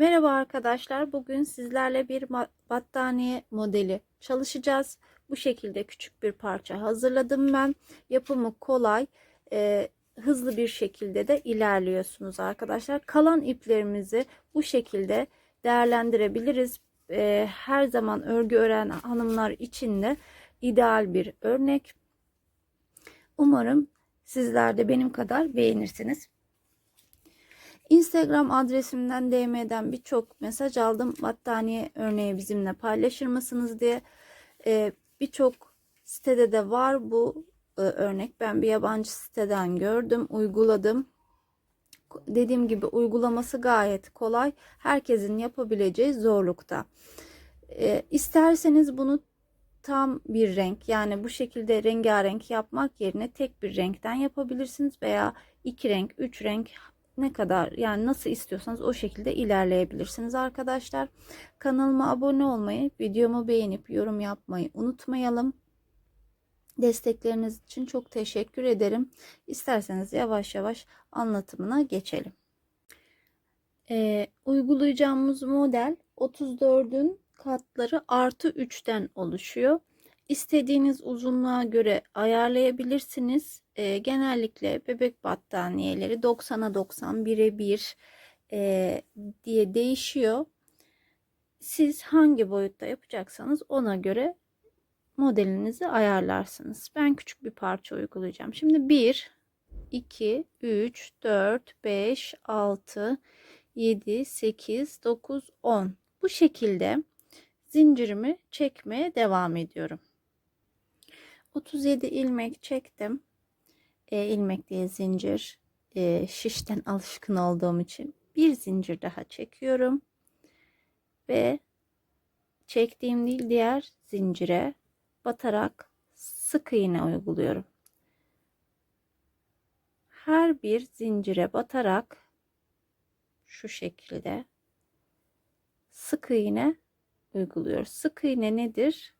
Merhaba arkadaşlar. Bugün sizlerle bir battaniye modeli çalışacağız. Bu şekilde küçük bir parça hazırladım ben. Yapımı kolay, e, hızlı bir şekilde de ilerliyorsunuz arkadaşlar. Kalan iplerimizi bu şekilde değerlendirebiliriz. E, her zaman örgü ören hanımlar için de ideal bir örnek. Umarım sizler de benim kadar beğenirsiniz. Instagram adresimden DM'den birçok mesaj aldım. Battaniye örneği bizimle paylaşır mısınız diye. Ee, birçok sitede de var bu e, örnek. Ben bir yabancı siteden gördüm, uyguladım. Dediğim gibi uygulaması gayet kolay. Herkesin yapabileceği zorlukta. Ee, isterseniz bunu tam bir renk yani bu şekilde rengarenk yapmak yerine tek bir renkten yapabilirsiniz veya iki renk, üç renk ne kadar yani nasıl istiyorsanız o şekilde ilerleyebilirsiniz arkadaşlar. Kanalıma abone olmayı, videomu beğenip yorum yapmayı unutmayalım. Destekleriniz için çok teşekkür ederim. İsterseniz yavaş yavaş anlatımına geçelim. Ee, uygulayacağımız model 34'ün katları artı 3'ten oluşuyor. İstediğiniz uzunluğa göre ayarlayabilirsiniz. E, genellikle bebek battaniyeleri 90'a 90 birebir e, diye değişiyor. Siz hangi boyutta yapacaksanız ona göre modelinizi ayarlarsınız. Ben küçük bir parça uygulayacağım. Şimdi 1, 2, 3, 4, 5, 6, 7, 8, 9, 10. Bu şekilde zincirimi çekmeye devam ediyorum. 37 ilmek çektim. E, ilmek diye zincir e, şişten alışkın olduğum için bir zincir daha çekiyorum. Ve çektiğim değil diğer zincire batarak sık iğne uyguluyorum. Her bir zincire batarak şu şekilde sık iğne uyguluyoruz. Sık iğne nedir?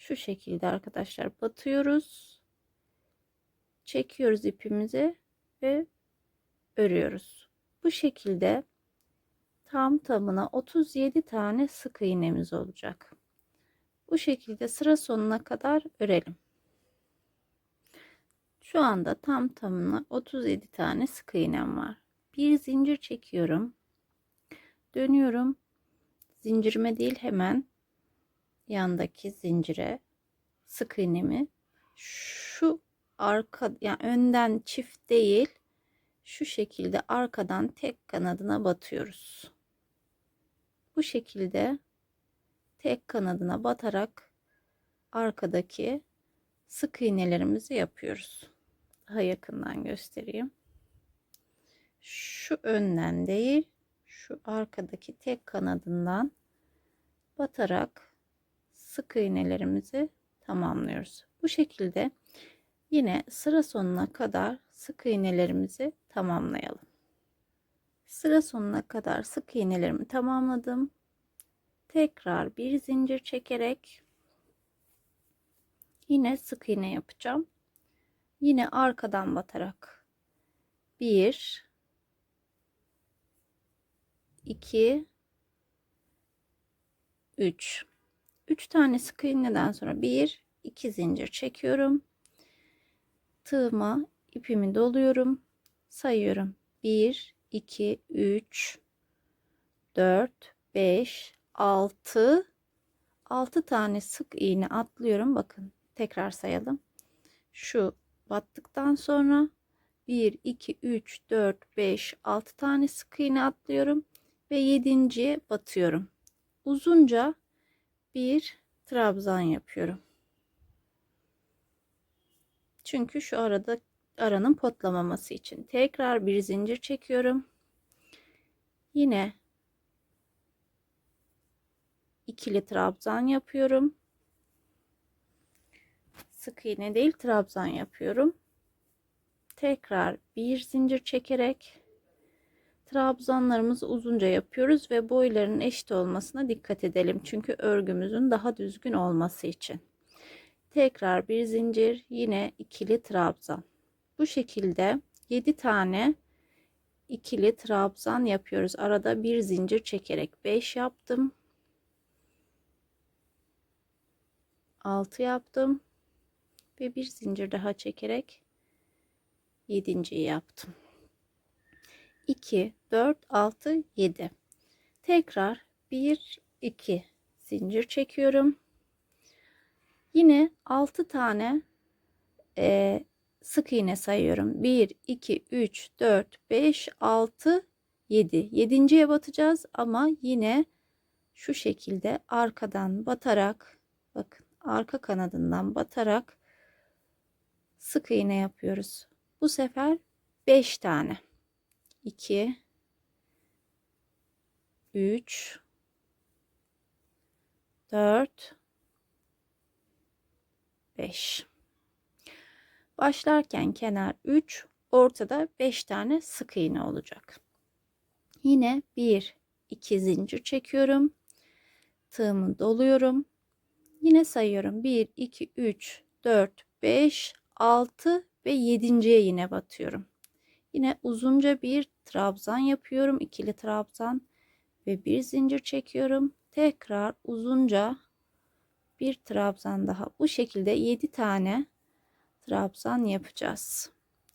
Şu şekilde arkadaşlar batıyoruz. Çekiyoruz ipimizi ve örüyoruz. Bu şekilde tam tamına 37 tane sık iğnemiz olacak. Bu şekilde sıra sonuna kadar örelim. Şu anda tam tamına 37 tane sık iğnem var. Bir zincir çekiyorum. Dönüyorum. Zincirime değil hemen yandaki zincire sık iğnemi şu arka yani önden çift değil şu şekilde arkadan tek kanadına batıyoruz. Bu şekilde tek kanadına batarak arkadaki sık iğnelerimizi yapıyoruz. Daha yakından göstereyim. Şu önden değil, şu arkadaki tek kanadından batarak sık iğnelerimizi tamamlıyoruz. Bu şekilde yine sıra sonuna kadar sık iğnelerimizi tamamlayalım. Sıra sonuna kadar sık iğnelerimi tamamladım. Tekrar bir zincir çekerek yine sık iğne yapacağım. Yine arkadan batarak 1 2 3 3 tane sık iğneden sonra 1 2 zincir çekiyorum. Tığıma ipimi doluyorum. Sayıyorum. 1 2 3 4 5 6 6 tane sık iğne atlıyorum. Bakın tekrar sayalım. Şu battıktan sonra 1 2 3 4 5 6 tane sık iğne atlıyorum ve 7.ye batıyorum. Uzunca bir trabzan yapıyorum. Çünkü şu arada aranın potlamaması için tekrar bir zincir çekiyorum. Yine ikili trabzan yapıyorum. Sık iğne değil trabzan yapıyorum. Tekrar bir zincir çekerek trabzanlarımızı uzunca yapıyoruz ve boyların eşit olmasına dikkat edelim. Çünkü örgümüzün daha düzgün olması için. Tekrar bir zincir yine ikili trabzan. Bu şekilde 7 tane ikili trabzan yapıyoruz. Arada bir zincir çekerek 5 yaptım. 6 yaptım. Ve bir zincir daha çekerek 7. yaptım. 2 4 6 7. Tekrar 1 2 zincir çekiyorum. Yine 6 tane e, sık iğne sayıyorum. 1, 2, 3, 4, 5, 6, 7. Yedinciye batacağız ama yine şu şekilde arkadan batarak bakın arka kanadından batarak sık iğne yapıyoruz. Bu sefer 5 tane. 2 3 4 5 Başlarken kenar 3, ortada 5 tane sık iğne olacak. Yine 1 2 zincir çekiyorum. Tığımı doluyorum. Yine sayıyorum. 1 2 3 4 5 6 ve 7.ye yine batıyorum. Yine uzunca bir trabzan yapıyorum. ikili trabzan ve bir zincir çekiyorum. Tekrar uzunca bir trabzan daha. Bu şekilde 7 tane trabzan yapacağız.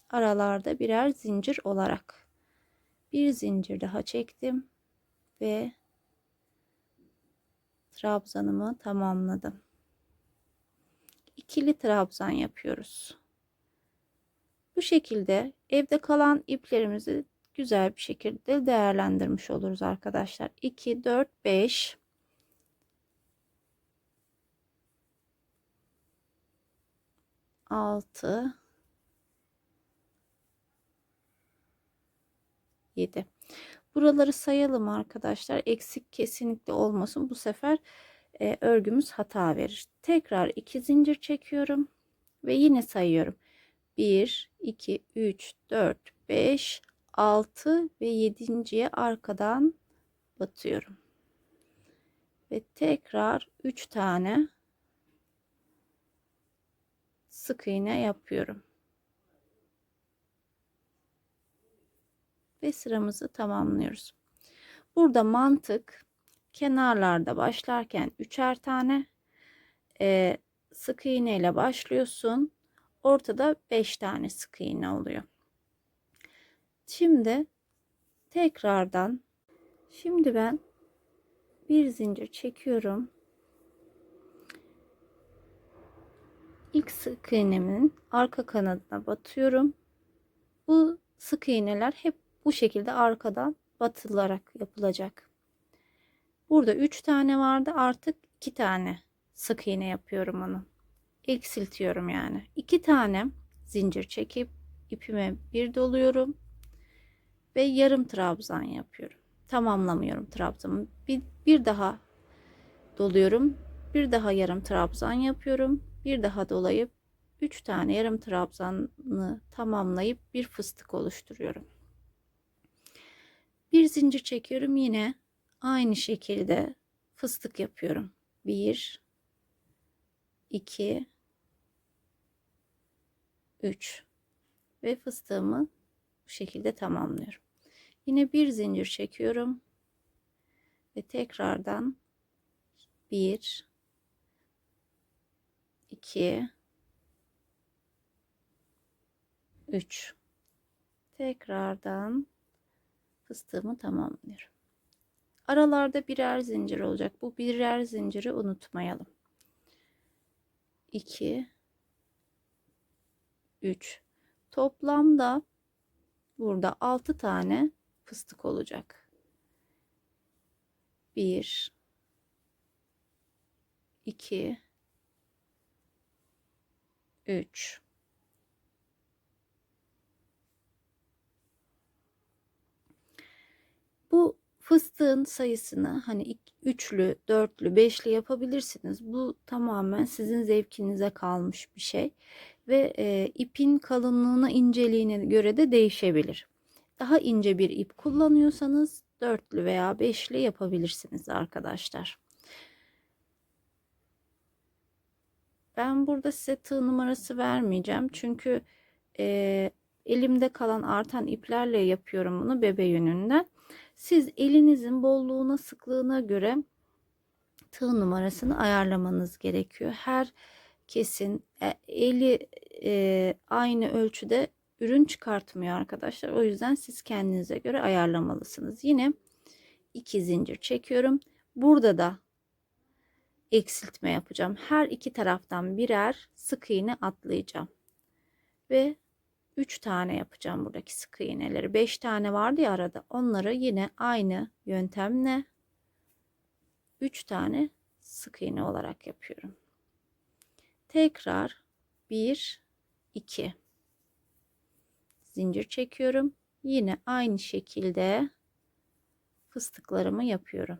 Aralarda birer zincir olarak. Bir zincir daha çektim ve trabzanımı tamamladım. İkili trabzan yapıyoruz. Bu şekilde evde kalan iplerimizi güzel bir şekilde değerlendirmiş oluruz arkadaşlar. 2 4 5 6 7 buraları sayalım arkadaşlar. Eksik kesinlikle olmasın. Bu sefer e, örgümüz hata verir. Tekrar iki zincir çekiyorum ve yine sayıyorum 1 2 3 4 5 6 ve 7.ye arkadan batıyorum ve tekrar 3 tane sık iğne yapıyorum. Ve sıramızı tamamlıyoruz. Burada mantık kenarlarda başlarken üçer tane e, sık iğne ile başlıyorsun. Ortada 5 tane sık iğne oluyor. Şimdi tekrardan şimdi ben bir zincir çekiyorum. ilk sık iğnemin arka kanadına batıyorum. Bu sık iğneler hep bu şekilde arkadan batılarak yapılacak. Burada 3 tane vardı artık 2 tane sık iğne yapıyorum onu. Eksiltiyorum yani. 2 tane zincir çekip ipime bir doluyorum ve yarım trabzan yapıyorum. Tamamlamıyorum trabzanı. Bir, bir daha doluyorum. Bir daha yarım trabzan yapıyorum bir daha dolayıp 3 tane yarım trabzanı tamamlayıp bir fıstık oluşturuyorum. Bir zincir çekiyorum yine aynı şekilde fıstık yapıyorum. 1 2 3 ve fıstığımı bu şekilde tamamlıyorum. Yine bir zincir çekiyorum ve tekrardan 1 2 3 tekrardan fıstığımı tamamlıyorum. Aralarda birer zincir olacak. Bu birer zinciri unutmayalım. 2 3 toplamda burada 6 tane fıstık olacak. 1 2 3 Bu fıstığın sayısını hani üçlü, dörtlü, beşli yapabilirsiniz. Bu tamamen sizin zevkinize kalmış bir şey ve e, ipin kalınlığına, inceliğine göre de değişebilir. Daha ince bir ip kullanıyorsanız dörtlü veya beşli yapabilirsiniz arkadaşlar. Ben burada size tığ numarası vermeyeceğim. Çünkü e, Elimde kalan artan iplerle yapıyorum bunu bebe yönünden. Siz elinizin bolluğuna, sıklığına göre tığ numarasını ayarlamanız gerekiyor. Her kesin e, eli e, aynı ölçüde ürün çıkartmıyor arkadaşlar. O yüzden siz kendinize göre ayarlamalısınız. Yine iki zincir çekiyorum. Burada da eksiltme yapacağım. Her iki taraftan birer sık iğne atlayacağım. Ve 3 tane yapacağım buradaki sık iğneleri. 5 tane vardı ya arada. Onları yine aynı yöntemle 3 tane sık iğne olarak yapıyorum. Tekrar 1 2 zincir çekiyorum. Yine aynı şekilde fıstıklarımı yapıyorum.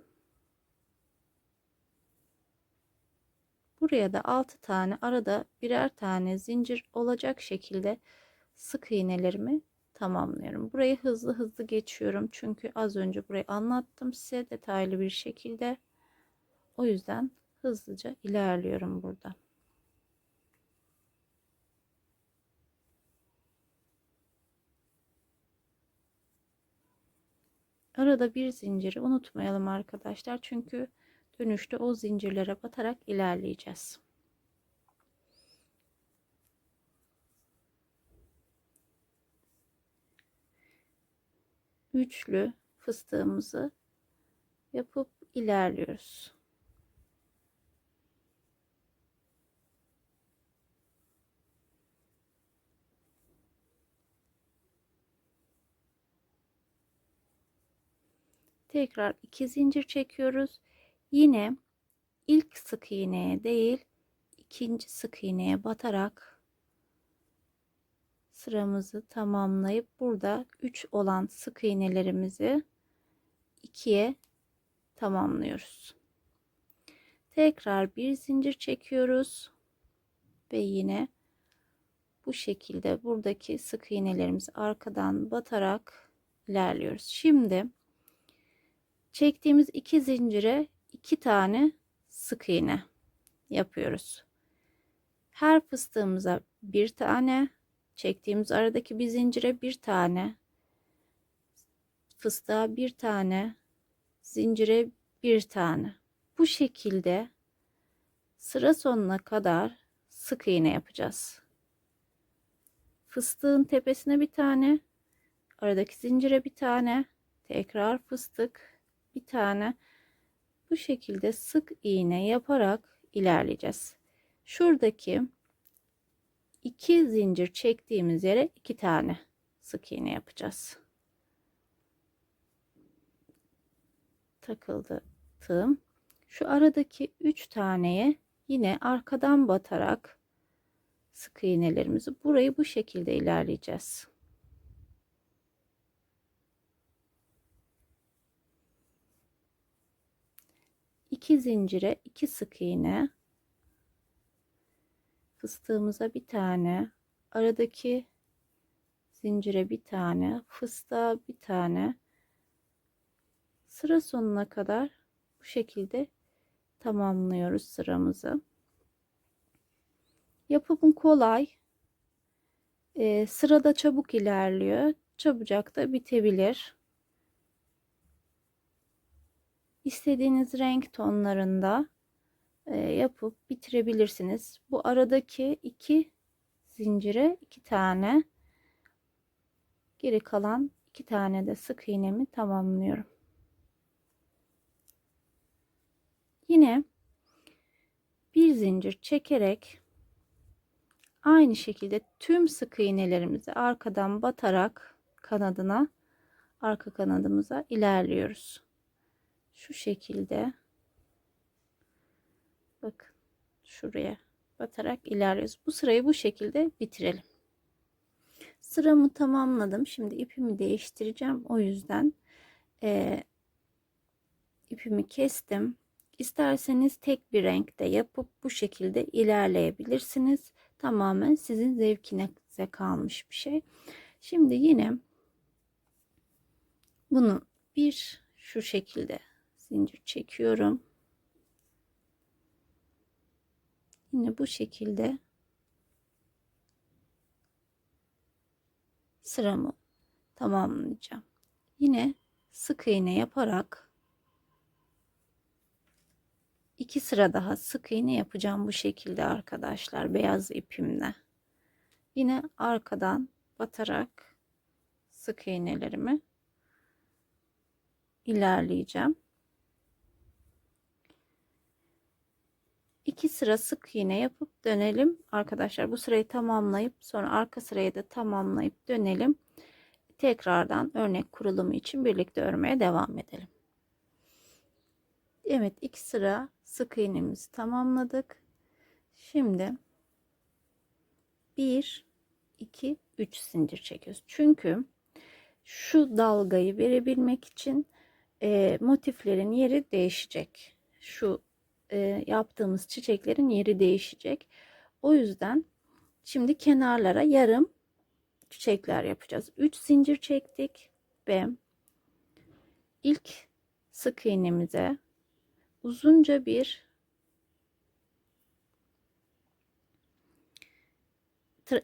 Buraya da 6 tane arada birer tane zincir olacak şekilde sık iğnelerimi tamamlıyorum. Burayı hızlı hızlı geçiyorum. Çünkü az önce burayı anlattım size detaylı bir şekilde. O yüzden hızlıca ilerliyorum burada. Arada bir zinciri unutmayalım arkadaşlar. Çünkü dönüşte o zincirlere batarak ilerleyeceğiz. Üçlü fıstığımızı yapıp ilerliyoruz. Tekrar iki zincir çekiyoruz. Yine ilk sık iğneye değil ikinci sık iğneye batarak sıramızı tamamlayıp burada 3 olan sık iğnelerimizi 2'ye tamamlıyoruz. Tekrar bir zincir çekiyoruz ve yine bu şekilde buradaki sık iğnelerimizi arkadan batarak ilerliyoruz. Şimdi çektiğimiz iki zincire iki tane sık iğne yapıyoruz. Her fıstığımıza bir tane çektiğimiz aradaki bir zincire bir tane fıstığa bir tane zincire bir tane bu şekilde sıra sonuna kadar sık iğne yapacağız fıstığın tepesine bir tane aradaki zincire bir tane tekrar fıstık bir tane bu şekilde sık iğne yaparak ilerleyeceğiz şuradaki iki zincir çektiğimiz yere iki tane sık iğne yapacağız. Takıldı tığım. Şu aradaki üç taneye yine arkadan batarak sık iğnelerimizi burayı bu şekilde ilerleyeceğiz. İki zincire iki sık iğne. Fıstığımıza bir tane. Aradaki zincire bir tane. Fıstığa bir tane. Sıra sonuna kadar bu şekilde tamamlıyoruz sıramızı. Yapımı kolay. Ee, sırada çabuk ilerliyor. Çabucak da bitebilir istediğiniz renk tonlarında e, yapıp bitirebilirsiniz. Bu aradaki iki zincire iki tane geri kalan iki tane de sık iğnemi tamamlıyorum. Yine bir zincir çekerek aynı şekilde tüm sık iğnelerimizi arkadan batarak kanadına arka kanadımıza ilerliyoruz. Şu şekilde Bakın şuraya batarak ilerliyoruz. Bu sırayı bu şekilde bitirelim. Sıramı tamamladım. Şimdi ipimi değiştireceğim. O yüzden e, ipimi kestim. İsterseniz tek bir renkte yapıp bu şekilde ilerleyebilirsiniz. Tamamen sizin zevkinize kalmış bir şey. Şimdi yine bunu bir şu şekilde zincir çekiyorum. Yine bu şekilde sıramı tamamlayacağım. Yine sık iğne yaparak iki sıra daha sık iğne yapacağım bu şekilde arkadaşlar beyaz ipimle. Yine arkadan batarak sık iğnelerimi ilerleyeceğim. İki sıra sık iğne yapıp dönelim. Arkadaşlar bu sırayı tamamlayıp sonra arka sırayı da tamamlayıp dönelim. Tekrardan örnek kurulumu için birlikte örmeye devam edelim. Evet iki sıra sık iğnemizi tamamladık. Şimdi 1 2 3 zincir çekiyoruz. Çünkü şu dalgayı verebilmek için e, motiflerin yeri değişecek. Şu e, yaptığımız çiçeklerin yeri değişecek. O yüzden şimdi kenarlara yarım çiçekler yapacağız. 3 zincir çektik ve ilk sık iğnemize uzunca bir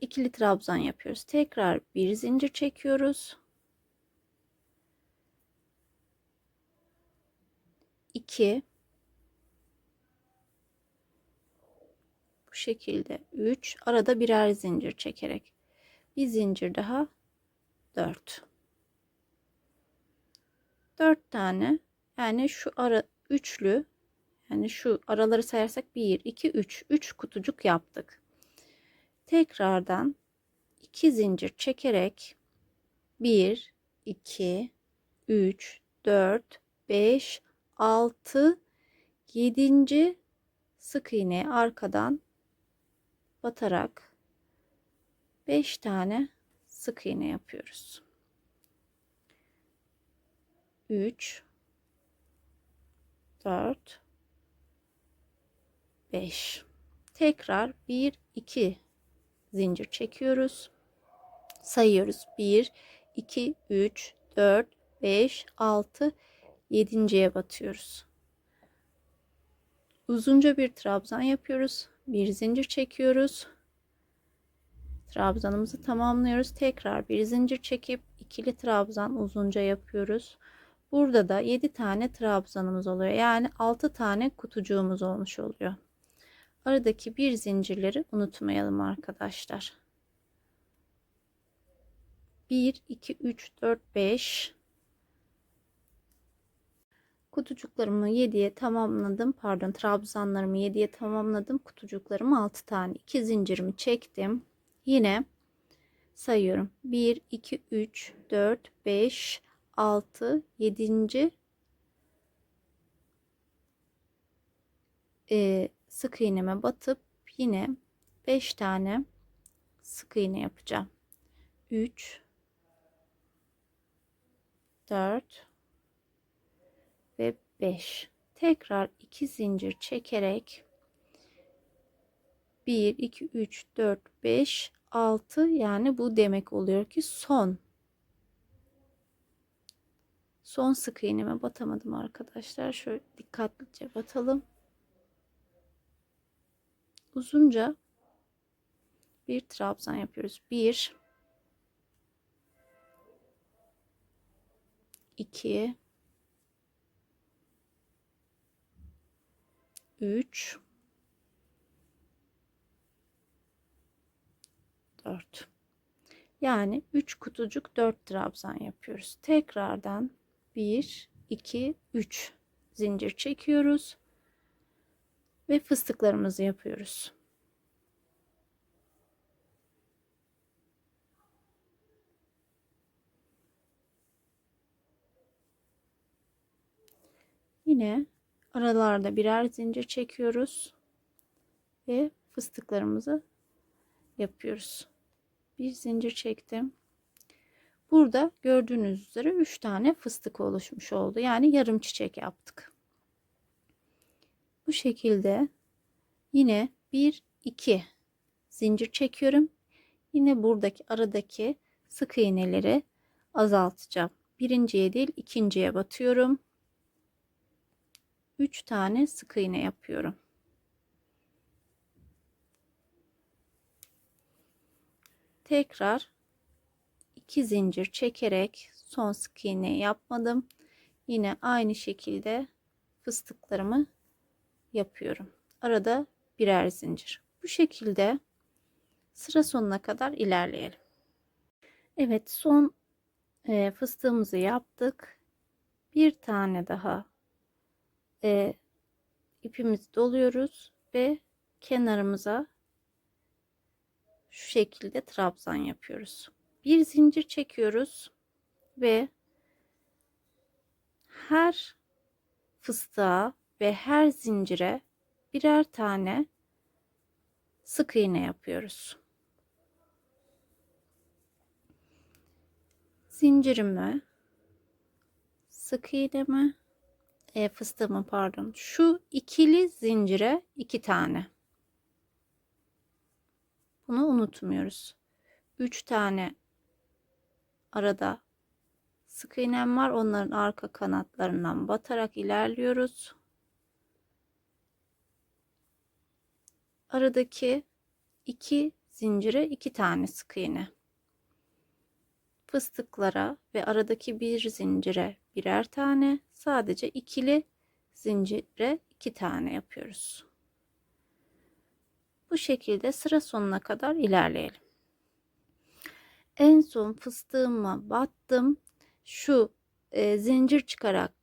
ikili trabzan yapıyoruz. Tekrar bir zincir çekiyoruz. 2 bu şekilde 3 arada birer zincir çekerek bir zincir daha 4 4 tane yani şu ara üçlü yani şu araları sayarsak 1 2 3 3 kutucuk yaptık tekrardan 2 zincir çekerek 1 2 3 4 5 6 7. sık iğne arkadan batarak 5 tane sık iğne yapıyoruz. 3 4 5 tekrar 1 2 zincir çekiyoruz. Sayıyoruz. 1 2 3 4 5 6 7.ye batıyoruz. Uzunca bir trabzan yapıyoruz. Bir zincir çekiyoruz. Trabzanımızı tamamlıyoruz. Tekrar bir zincir çekip ikili trabzan uzunca yapıyoruz. Burada da 7 tane trabzanımız oluyor. Yani 6 tane kutucuğumuz olmuş oluyor. Aradaki bir zincirleri unutmayalım arkadaşlar. 1 2 3 4 5 kutucuklarımı 7'ye tamamladım. Pardon trabzanlarımı 7'ye tamamladım. Kutucuklarımı 6 tane. 2 zincirimi çektim. Yine sayıyorum. 1, 2, 3, 4, 5, 6, 7. Ee, sık iğneme batıp yine 5 tane sık iğne yapacağım. 3 4 ve 5 tekrar 2 zincir çekerek 1 2 3 4 5 6 yani bu demek oluyor ki son. Son sık iğneme batamadım arkadaşlar. Şöyle dikkatlice batalım. Uzunca bir trabzan yapıyoruz. 1 2 3 4 yani 3 kutucuk 4 trabzan yapıyoruz. Tekrardan 1 2 3 zincir çekiyoruz ve fıstıklarımızı yapıyoruz. Yine aralarda birer zincir çekiyoruz ve fıstıklarımızı yapıyoruz. Bir zincir çektim. Burada gördüğünüz üzere 3 tane fıstık oluşmuş oldu. Yani yarım çiçek yaptık. Bu şekilde yine 1 2 zincir çekiyorum. Yine buradaki aradaki sık iğneleri azaltacağım. Birinciye değil ikinciye batıyorum. 3 tane sık iğne yapıyorum. Tekrar 2 zincir çekerek son sık iğne yapmadım. Yine aynı şekilde fıstıklarımı yapıyorum. Arada birer zincir. Bu şekilde sıra sonuna kadar ilerleyelim. Evet son e, fıstığımızı yaptık. Bir tane daha e, ipimizi doluyoruz ve kenarımıza şu şekilde trabzan yapıyoruz. Bir zincir çekiyoruz ve her fıstığa ve her zincire birer tane sık iğne yapıyoruz. Zincirimi, sık iğnemi, e, fıstığımı pardon. Şu ikili zincire iki tane. Bunu unutmuyoruz. Üç tane arada sık iğnem var. Onların arka kanatlarından batarak ilerliyoruz. Aradaki iki zincire iki tane sık iğne. Fıstıklara ve aradaki bir zincire birer tane, sadece ikili zincire iki tane yapıyoruz. Bu şekilde sıra sonuna kadar ilerleyelim. En son fıstığıma battım. Şu e, zincir çıkarak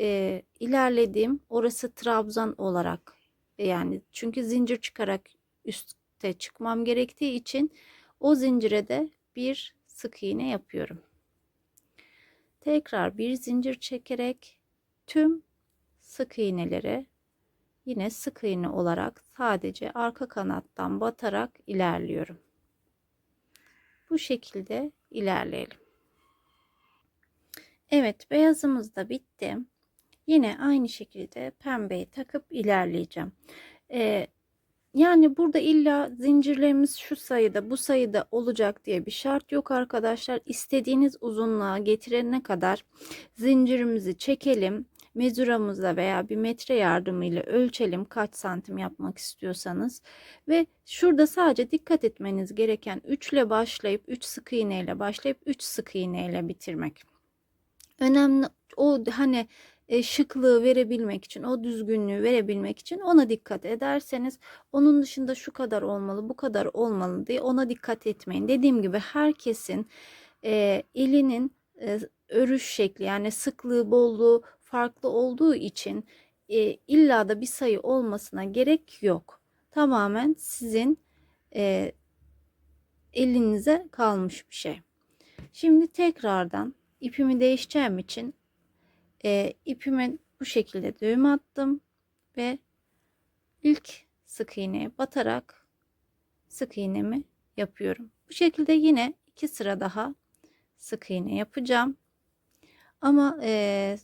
e, ilerlediğim orası trabzan olarak e, yani çünkü zincir çıkarak üste çıkmam gerektiği için o zincire de bir sık iğne yapıyorum. Tekrar bir zincir çekerek tüm sık iğneleri yine sık iğne olarak sadece arka kanattan batarak ilerliyorum. Bu şekilde ilerleyelim. Evet beyazımız da bitti. Yine aynı şekilde pembeyi takıp ilerleyeceğim. Ee, yani burada illa zincirlerimiz şu sayıda bu sayıda olacak diye bir şart yok arkadaşlar. İstediğiniz uzunluğa getirene kadar zincirimizi çekelim. Mezuramızla veya bir metre yardımıyla ölçelim kaç santim yapmak istiyorsanız. Ve şurada sadece dikkat etmeniz gereken 3 ile başlayıp 3 sık iğne ile başlayıp 3 sık iğne ile bitirmek. Önemli o hani e, şıklığı verebilmek için, o düzgünlüğü verebilmek için ona dikkat ederseniz onun dışında şu kadar olmalı, bu kadar olmalı diye ona dikkat etmeyin. Dediğim gibi herkesin e, elinin e, örüş şekli yani sıklığı, bolluğu farklı olduğu için e, illa da bir sayı olmasına gerek yok. Tamamen sizin e, elinize kalmış bir şey. Şimdi tekrardan ipimi değişeceğim için e, ipime bu şekilde düğüm attım ve ilk sık iğneye batarak sık iğnemi yapıyorum. Bu şekilde yine iki sıra daha sık iğne yapacağım. Ama e,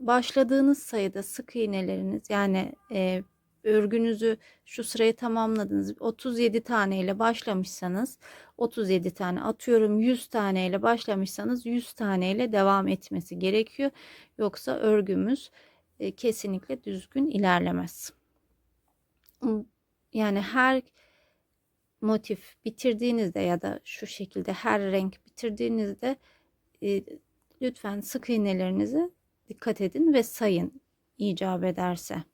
başladığınız sayıda sık iğneleriniz yani e, örgünüzü şu sırayı tamamladınız. 37 tane ile başlamışsanız 37 tane atıyorum 100 tane ile başlamışsanız 100 tane ile devam etmesi gerekiyor. Yoksa örgümüz e, kesinlikle düzgün ilerlemez. Yani her motif bitirdiğinizde ya da şu şekilde her renk bitirdiğinizde e, lütfen sık iğnelerinizi dikkat edin ve sayın icap ederse.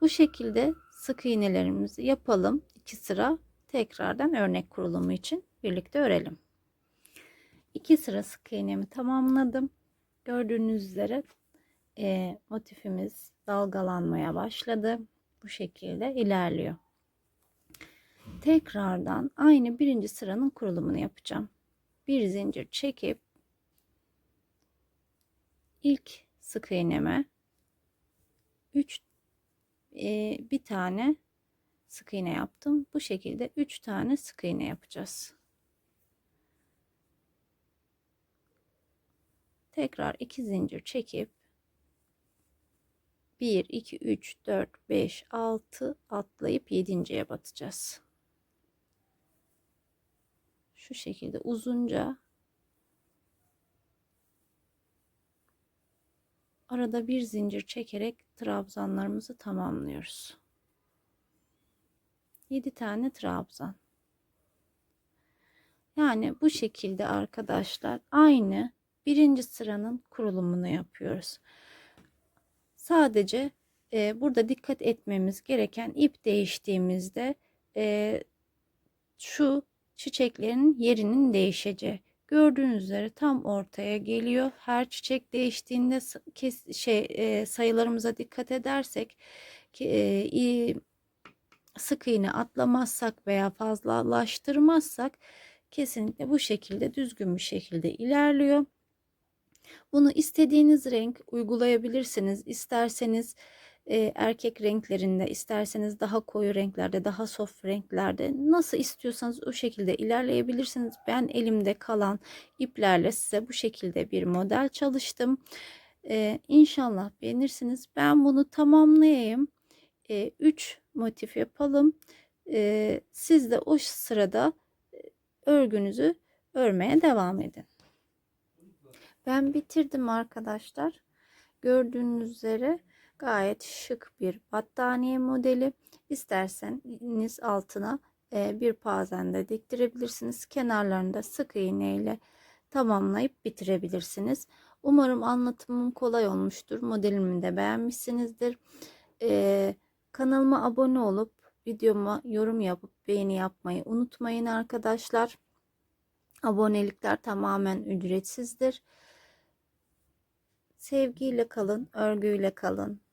Bu şekilde sık iğnelerimizi yapalım. iki sıra tekrardan örnek kurulumu için birlikte örelim. İki sıra sık iğnemi tamamladım. Gördüğünüz üzere e, motifimiz dalgalanmaya başladı. Bu şekilde ilerliyor. Tekrardan aynı birinci sıranın kurulumunu yapacağım. Bir zincir çekip ilk sık iğneme 3 e, bir tane sık iğne yaptım. Bu şekilde 3 tane sık iğne yapacağız. Tekrar 2 zincir çekip 1 2 3 4 5 6 atlayıp 7.ye batacağız. Şu şekilde uzunca arada bir zincir çekerek trabzanlarımızı tamamlıyoruz. 7 tane trabzan. Yani bu şekilde arkadaşlar aynı birinci sıranın kurulumunu yapıyoruz. Sadece e, burada dikkat etmemiz gereken ip değiştiğimizde e, şu çiçeklerin yerinin değişeceği. Gördüğünüz üzere tam ortaya geliyor. Her çiçek değiştiğinde kes, şey e, sayılarımıza dikkat edersek ki e, sık iğne atlamazsak veya fazlalaştırmazsak kesinlikle bu şekilde düzgün bir şekilde ilerliyor. Bunu istediğiniz renk uygulayabilirsiniz. İsterseniz e, erkek renklerinde, isterseniz daha koyu renklerde, daha soft renklerde nasıl istiyorsanız o şekilde ilerleyebilirsiniz. Ben elimde kalan iplerle size bu şekilde bir model çalıştım. E, inşallah beğenirsiniz. Ben bunu tamamlayayım. 3 motif yapalım. E, siz de o sırada e, örgünüzü örmeye devam edin. Ben bitirdim arkadaşlar. Gördüğünüz üzere gayet şık bir battaniye modeli. İsterseniz altına e, bir pazen de diktirebilirsiniz. Kenarlarında sık iğne ile tamamlayıp bitirebilirsiniz. Umarım anlatımım kolay olmuştur. Modelimi de beğenmişsinizdir. E, kanalıma abone olup videoma yorum yapıp beğeni yapmayı unutmayın arkadaşlar. Abonelikler tamamen ücretsizdir. Sevgiyle kalın, örgüyle kalın.